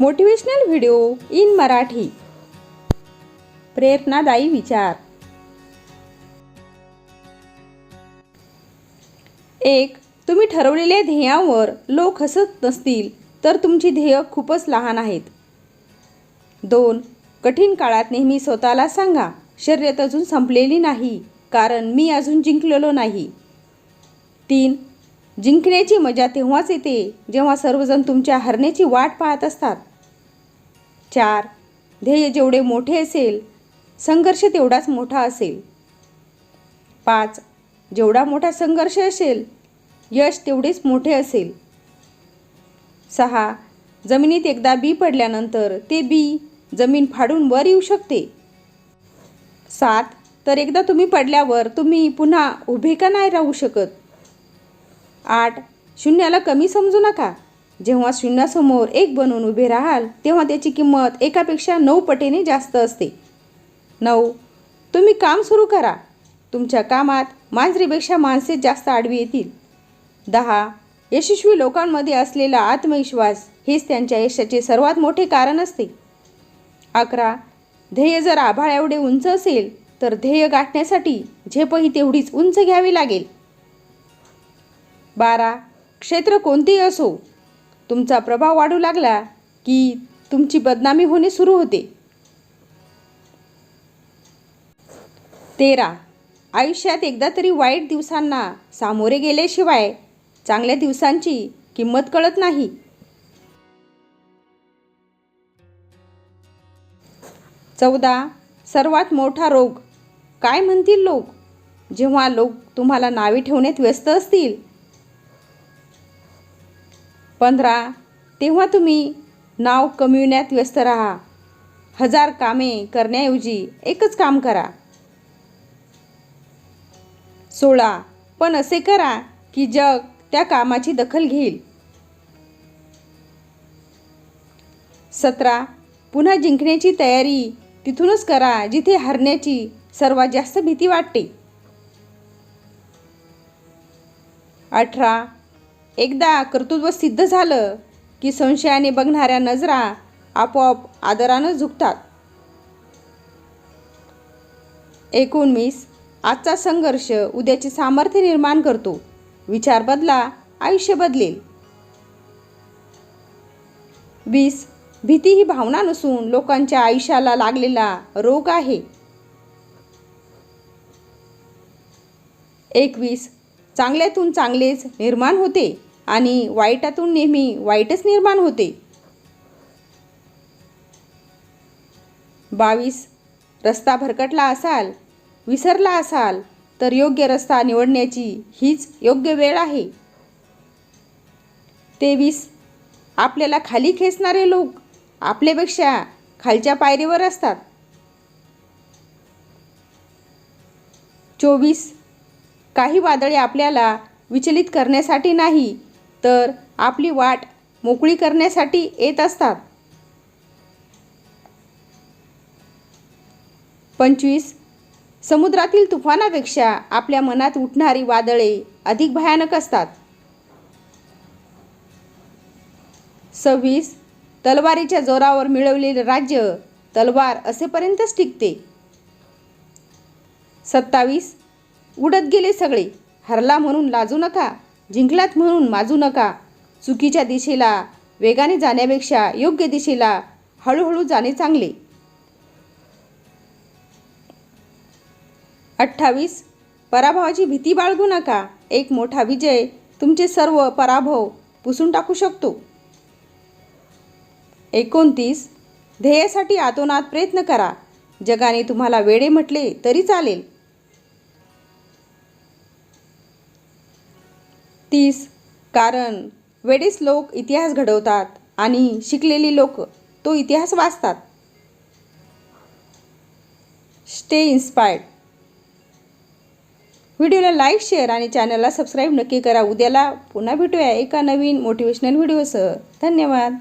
Motivational video in Marathi. प्रेरणादायी विचार. एक तुम्ही ठरवलेल्या ध्येयावर लोक हसत नसतील तर तुमची ध्येय खूपच लहान आहेत. दोन कठीण काळात नेहमी स्वतःला सांगा शर्यत अजून संपलेली नाही कारण मी अजून जिंकलेलो नाही. तीन जिंकण्याची मजा तेव्हाच येते जेव्हा सर्वजण तुमच्या हरण्याची वाट पाहत असतात. चार. ध्येय जेवढे मोठे असेल संघर्ष तेवढाच मोठा असेल. पाच. जेवढा मोठा संघर्ष असेल यश तेवढेच मोठे असेल. सहा. जमिनीत एकदा बी पडल्यानंतर ते बी जमीन फाडून वर येऊ शकते. सात. तर एकदा तुम्ही पडल्यावर तुम्ही पुन्हा उभे का नाही राहू शकत? आठ. शून्याला कमी समजू नका. जेव्हा शून्यासमोर एक बनून उभे राहाल तेव्हा त्याची किंमत एकापेक्षा नऊ पटीने जास्त असते. नऊ. तुम्ही काम सुरू करा. तुमच्या कामात मांजरीपेक्षा माणसे जास्त आडवी येतील. दहा. यशस्वी लोकांमध्ये असलेला आत्मविश्वास हेच त्यांच्या यशाचे सर्वात मोठे कारण असते. अकरा. ध्येय जर आभाळ एवढे उंच असेल तर ध्येय गाठण्यासाठी झेपही तेवढीच उंच घ्यावी लागेल. बारा. क्षेत्र कोणतेही असो तुमचा प्रभाव वाढू लागला की तुमची बदनामी होणे सुरू होते. तेरा. आयुष्यात एकदा तरी वाईट दिवसांना सामोरे गेल्याशिवाय चांगल्या दिवसांची किंमत कळत नाही. चौदा. सर्वात मोठा रोग. काय म्हणतील लोक? जेव्हा लोक तुम्हाला नावे ठेवण्यात व्यस्त असतील पंधरा तेव्हा तुम्ही नाव कमविण्यात व्यस्त राहा. हजार कामे करण्याऐवजी एकच काम करा. सोळा पण असे करा की जग त्या कामाची दखल घेईल. सतरा पुन्हा जिंकण्याची तयारी तिथूनच करा जिथे हरण्याची सर्वात जास्त भीती वाटते. अठरा एकदा कर्तृत्व सिद्ध झालं की संशयाने बघणाऱ्या नजरा आपोआप आदरानं झुकतात. एकोणवीस. आजचा संघर्ष उद्याचे सामर्थ्य निर्माण करतो. विचार बदला आयुष्य बदलेल. वीस. भीती ही भावना नसून लोकांच्या आयुष्याला लागलेला रोग आहे. एकवीस. चांगल्यातून चांगलेच निर्माण होते. आणि वाईटातून नेहमी वाईटच निर्माण होते. बावीस रस्ता भरकटला असाल विसरला असाल तर योग्य रस्ता निवडण्याची हीच योग्य वेळ आहे. तेवीस आपल्याला खाली खेचणारे लोक आपल्यापेक्षा खालच्या पायरीवर असतात. चोवीस काही वादळे आपल्याला विचलित करण्यासाठी नाही तर आपली वाट मोकळी करण्यासाठी येत असतात. पंचवीस. समुद्रातील तुफानापेक्षा आपल्या मनात उठणारी वादळे अधिक भयानक असतात. सव्वीस. तलवारीच्या जोरावर मिळवलेले राज्य तलवार असेपर्यंतच टिकते. सत्तावीस. उडत गेले सगळे. हरला म्हणून लाजू नका. जिंकलात म्हणून माजू नका. चुकीच्या दिशेला वेगाने जाण्यापेक्षा योग्य दिशेला हळूहळू जाणे चांगले. अठ्ठावीस. पराभवाची भीती बाळगू नका. एक मोठा विजय तुमचे सर्व पराभव पुसून टाकू शकतो. एकोणतीस. ध्येयासाठी आतोनात प्रयत्न करा. जगाने तुम्हाला वेडे म्हटले तरी चालेल. तीस. कारण वेडेच लोक इतिहास घडवतात आणि शिकलेली लोक तो इतिहास वाचतात. स्टे इन्स्पायर्ड व्हिडिओला लाईक शेअर आणि चॅनलला सबस्क्राईब नक्की करा. उद्याला पुन्हा भेटूया एका नवीन मोटिवेशनल व्हिडिओसह. धन्यवाद.